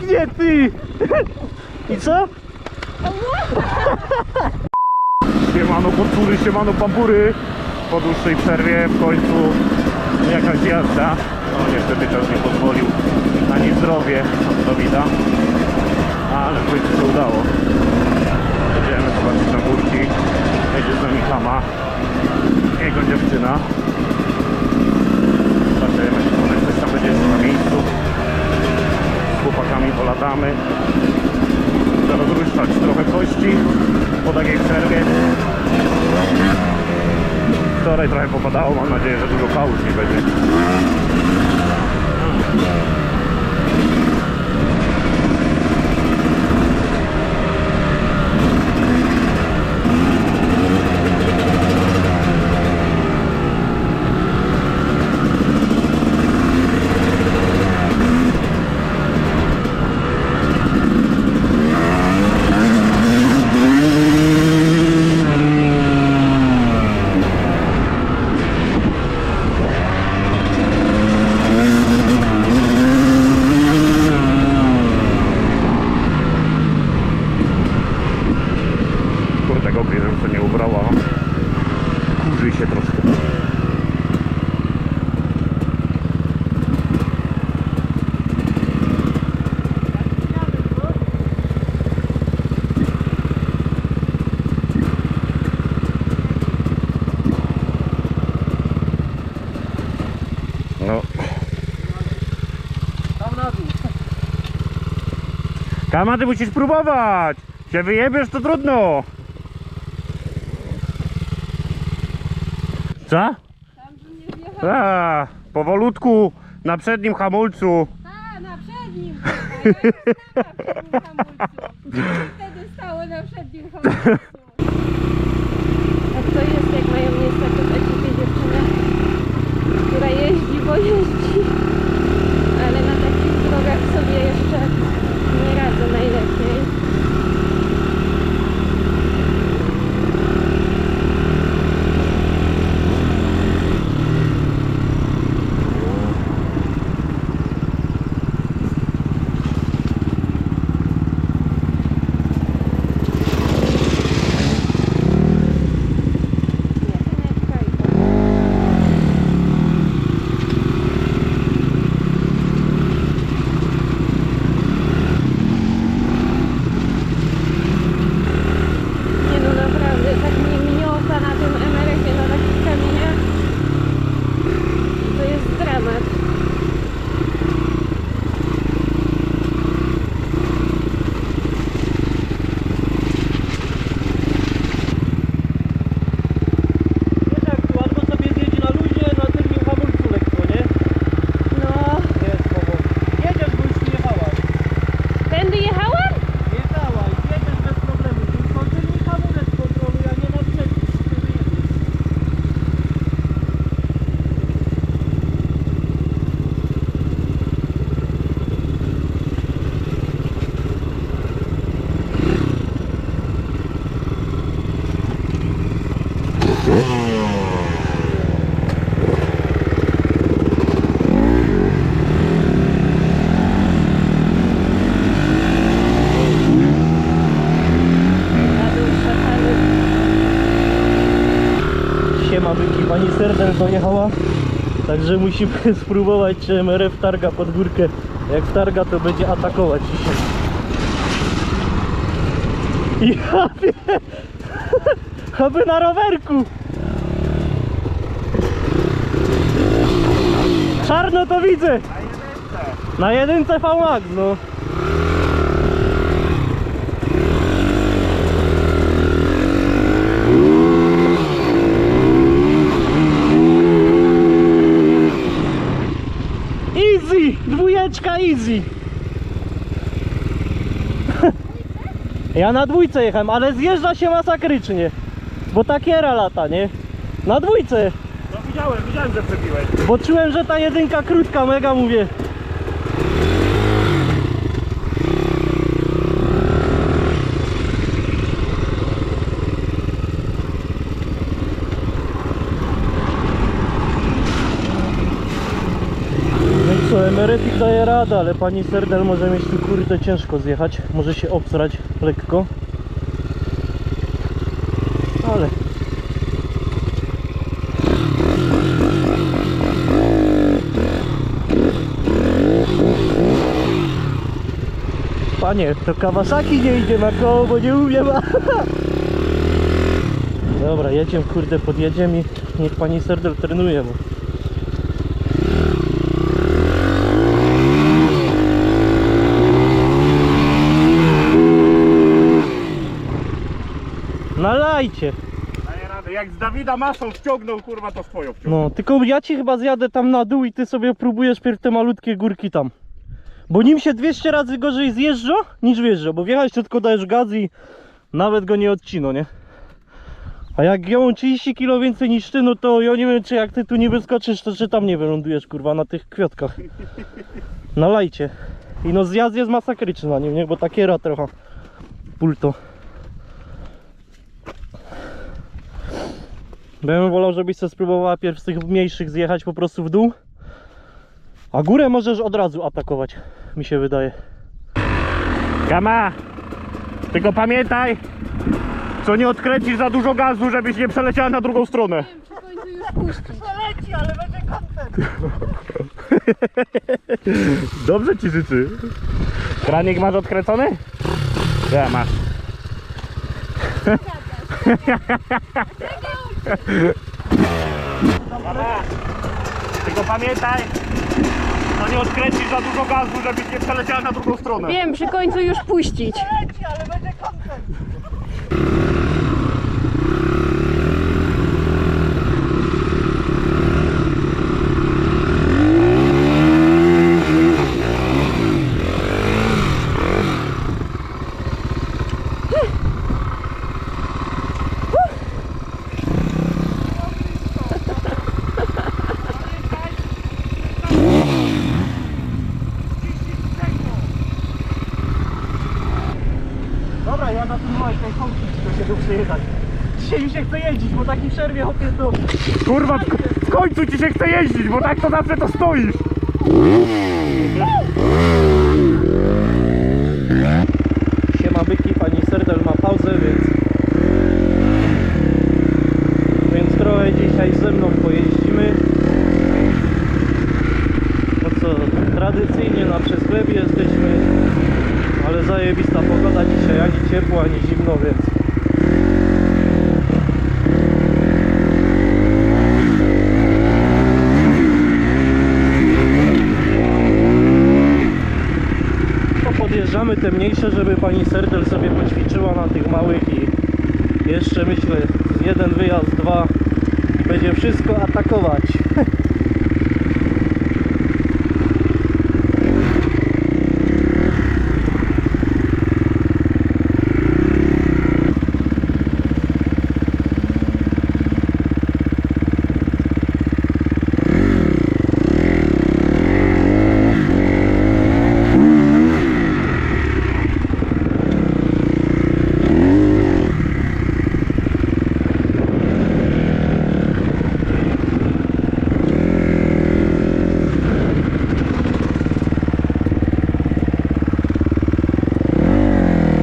Pięknie ty! I co? Siemano potwóry, siemano pampury. Po dłuższej przerwie w końcu jakaś jazda. No niestety czas nie pozwolił na niezdrowie od Dawida. Ale w końcu się udało. Jedziemy zobaczyć na górki. Jedzie z nami Kama. Jego dziewczyna. Zobaczymy, może ktoś tam będzie na miejscu. Chłopakami polatamy. Rozruszać trochę kości po takiej przerwie. Wczoraj trochę popadało, mam nadzieję, że dużo pauz nie będzie. Kurde, gobry, żebym się nie ubrała. Kurzy się troszkę. No. Tam na dół. Kama, ty musisz próbować! Się wyjebiesz, to trudno! Co? Tam bym nie wjechał. A, powolutku, na przednim hamulcu. A, na przednim. kurwa, Ja nie stałam hamulcu. Wtedy stało na przednim hamulcu. Tak to jest, jak mają niestety w ekipie dziewczynę, która jeździ, bo jeździ. Ale na takich drogach sobie jeszcze dojechała. Także musimy spróbować, czy MRF targa pod górkę. Jak targa, to będzie atakować dzisiaj. Ja wie- Aby na rowerku! Czarno to widzę! Na jedynce V-Max, no. Easy! Dwójeczka easy! Ja na dwójce jechałem, ale zjeżdża się masakrycznie. Bo takiera lata, nie? Na dwójce! No widziałem, widziałem, że przebiłeś. Bo czułem, że ta jedynka krótka, mega mówię. Merefik daje radę, ale pani Serdel może mieć tu kurde ciężko zjechać. Może się obsrać lekko. Ale Panie, to Kawasaki nie idzie na koło, bo nie umiem. Dobra, jedziemy, kurde, podjedziemy i niech pani Serdel trenuje. Bo... Nalajcie! Daję radę. Jak z Dawida Maszą wciągnął, kurwa, to swoją wciągnął. No, tylko ja ci chyba zjadę tam na dół i ty sobie próbujesz pierw te malutkie górki tam. Bo nim się 200 razy gorzej zjeżdża niż wjeżdża, bo wjechać to tylko dajesz gaz i nawet go nie odcino, nie? A jak ja mam 30 kg więcej niż ty, no to ja nie wiem czy jak ty tu nie wyskoczysz, to czy tam nie wylądujesz kurwa na tych kwiatkach. Nalajcie. I no zjazd jest masakryczny na nim, nie? Bo takiera trochę. Pulto. Bym wolał, żebyś sobie spróbowała pierw z tych mniejszych zjechać po prostu w dół. A górę możesz od razu atakować, mi się wydaje. Kama! Tylko pamiętaj, co nie odkręcisz za dużo gazu, żebyś nie przeleciała na drugą stronę. Przy końcu już puścić. Leci, ale będzie kontent. Dobrze ci życzy. Kranik masz odkręcony? Ja masz. Dobra. Tylko pamiętaj, no nie odkręcisz za dużo gazu, żebyś nie przeleciała na drugą stronę. Wiem, przy końcu już puścić. Leci, ale będzie kontent. Dobra, ja na tym małej kołki do siebie przyjechać. Dzisiaj mi się chce jeździć, bo taki przerwie. Kurwa, w końcu ci się chce jeździć, bo tak to zawsze to stoisz. Podjeżdżamy te mniejsze, żeby pani Serdel sobie poćwiczyła na tych małych i jeszcze myślę jeden wyjazd, dwa i będzie wszystko atakować.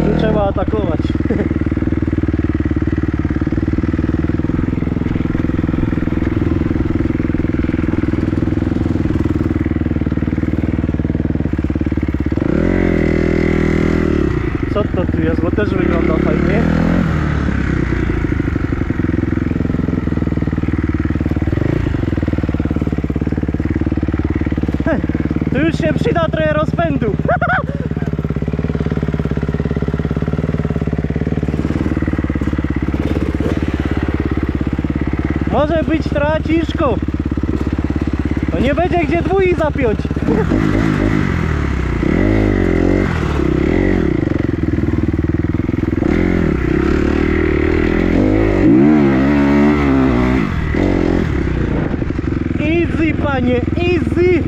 Tu trzeba atakować. Co to tu jest? Bo też wygląda fajnie. Tu już się przyda trochę rozpędu. Może być ciężko. To nie będzie gdzie dwój zapiąć. Easy panie, easy.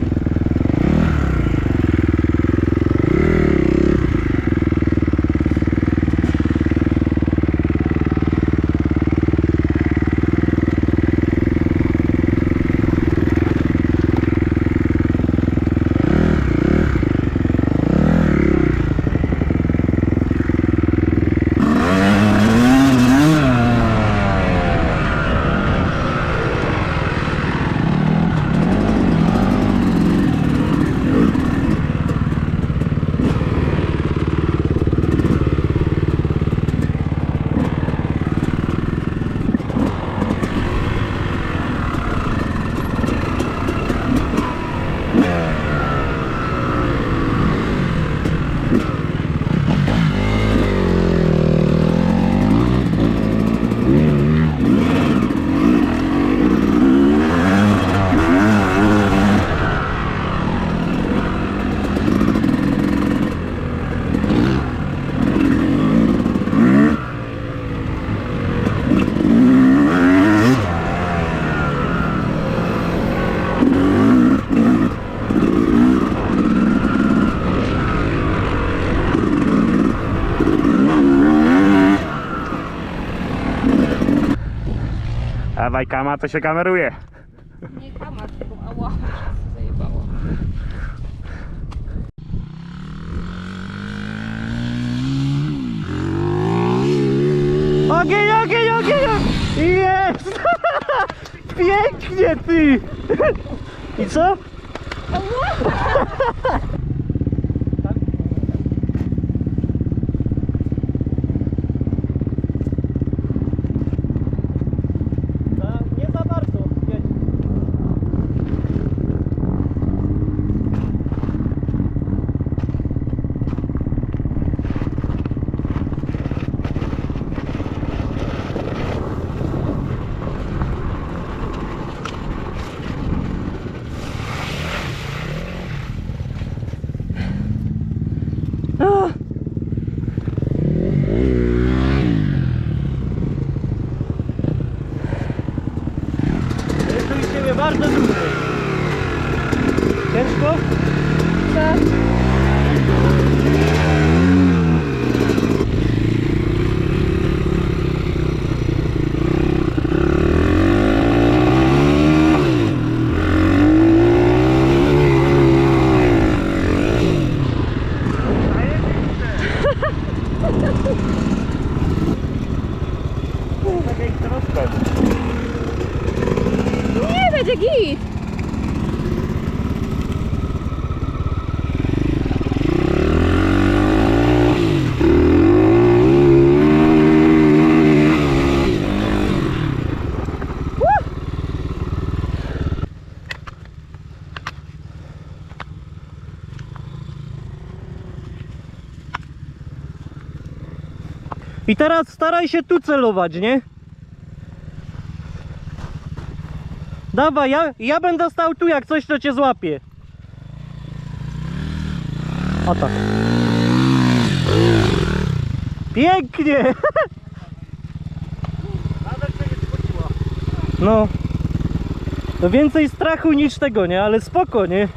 Dawaj kama, to się kameruje. Nie kama, tylko ała, zajebało. Ogień, ogień, ogień! Jest! Pięknie ty! I co za bardzo. Ah. Jest tu z ciebie bardzo duży. Ciężko? Co? Nie, będzie git! I teraz staraj się tu celować, nie? Dawaj, ja, ja będę stał tu, jak coś to cię złapie. O tak. Pięknie! No. To więcej strachu niż tego, nie? Ale spoko, nie?